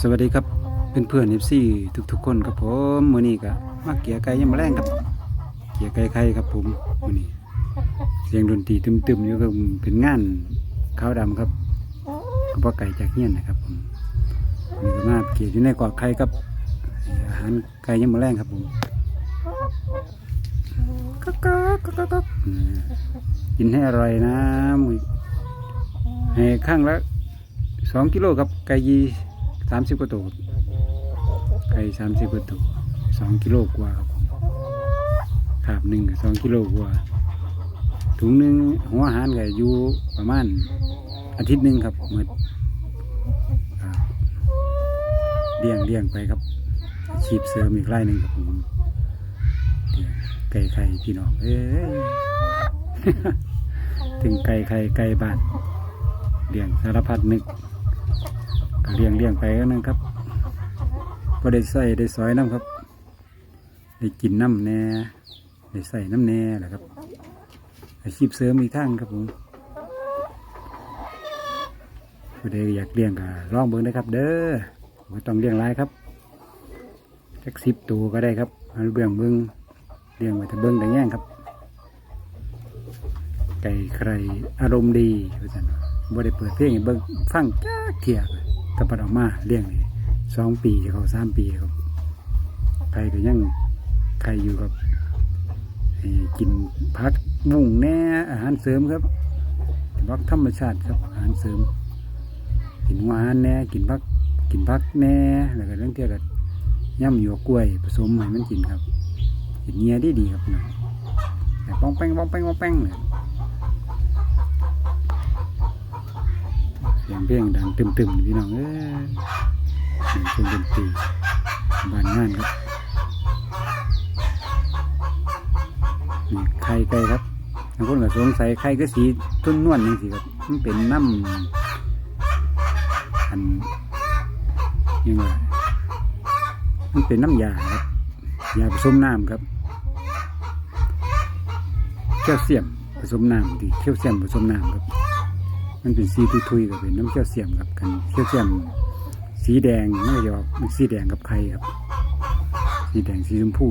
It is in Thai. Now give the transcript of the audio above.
สวัสดีครับเพื่อนเพื่อนเอฟซีทุกๆคนครับผมมือนี้ก็มาเกียร์ไก่ยังมาแรงครับ เกียร์ไก่ไข่ครับผมมือนี้เสียงดนตรีตึมๆอยู่ก็เป็นงานขาวดำครับก็บ่ไก่จากเฮียนนะครับผมนี่ก็มาเกียร์อยู่ในกอดไข่ครับอาหารไก่ยังมาแรงครับผมก็ก็ก็ก็ก็อืมกินให้อร่อยนะมือให้ข้างละสองกิโลครับไก่ยี สามสิบกว่าตัวครับไก่สามสิบกว่าตัวสองกิโลกว่าครับขาบหนึ่งก็สองกิโลกว่า ถุงหนึ่งหัวอาหารก็อยู่ประมาณอาทิตย์หนึ่งครับหมดเลี้ยงเลี้ยงไปครับชีพเสริมอีกไร่หนึ่งครับผมไก่ไข่พี่น้องเอ้ยถึงไก่ไข่ไก่บ้านเลี้ยงสารพัดนึก เลี้ยงเลี้ยงไปก็นั่นครับก็ได้ใส่ได้ซอยน้ำครับ ได้กินน้ำแน่ได้ใส่น้ำแน่แหละครับอาชีพเสริมอีกทางครับผมก็ได้อยากเลี้ยงก็ลองเบิ่งได้ครับ เด้อไม่ต้องเลี้ยงหลายครับสักสิบตัวก็ได้ครับเอาเบื้องเบิ่งเลี้ยงไว้ถ้าเบิ่งแต่แง่งครับ ไก่ใครอารมณ์ดีว่าจันว่าบ่ได้เปิดเพลงเบิ่งฟังจ้าเทียเลยแตะปัดออกมาเลี้ยงนี่สองปีเขาสามปีครับไก่ก็ยังไข่อยู่ครับกินพักบุ้งแน่อาหารเสริมครับพักธรรมชาติครับอาหารเสริม กินหวอาหารแน่กินพักกินพักแน่แล้วก็เรื่องเกี่ยวกับย่ำหยวกกล้วยผสมให้มันกินครับกินเงียดีดีครับนะป้องแป้งป้องแป้งป้องแป้งเลย เสียงเพลงดังตึมๆพี่น้องเอ้ยเสียงเครื่องดนตรีบานงานครับนี่ไข่ไก่ครับบางคนก็สงสัยไข่ก็สีตุ้นนวลนี่สิครับมันเป็นน้ำอันยังไงมันเป็นน้ำยาครับยาผสมน้ำครับแคลเซียมผสมน้ำดีแคลเซียมผสมน้ำครับ มันเป็นสีทุยๆกับเป็นน้ำเขียวเสียมกับกันเขียวเสียมสีแดงไม่ยออกเป็นสีแดงกับไข่ครับ สีแดงสีชมพู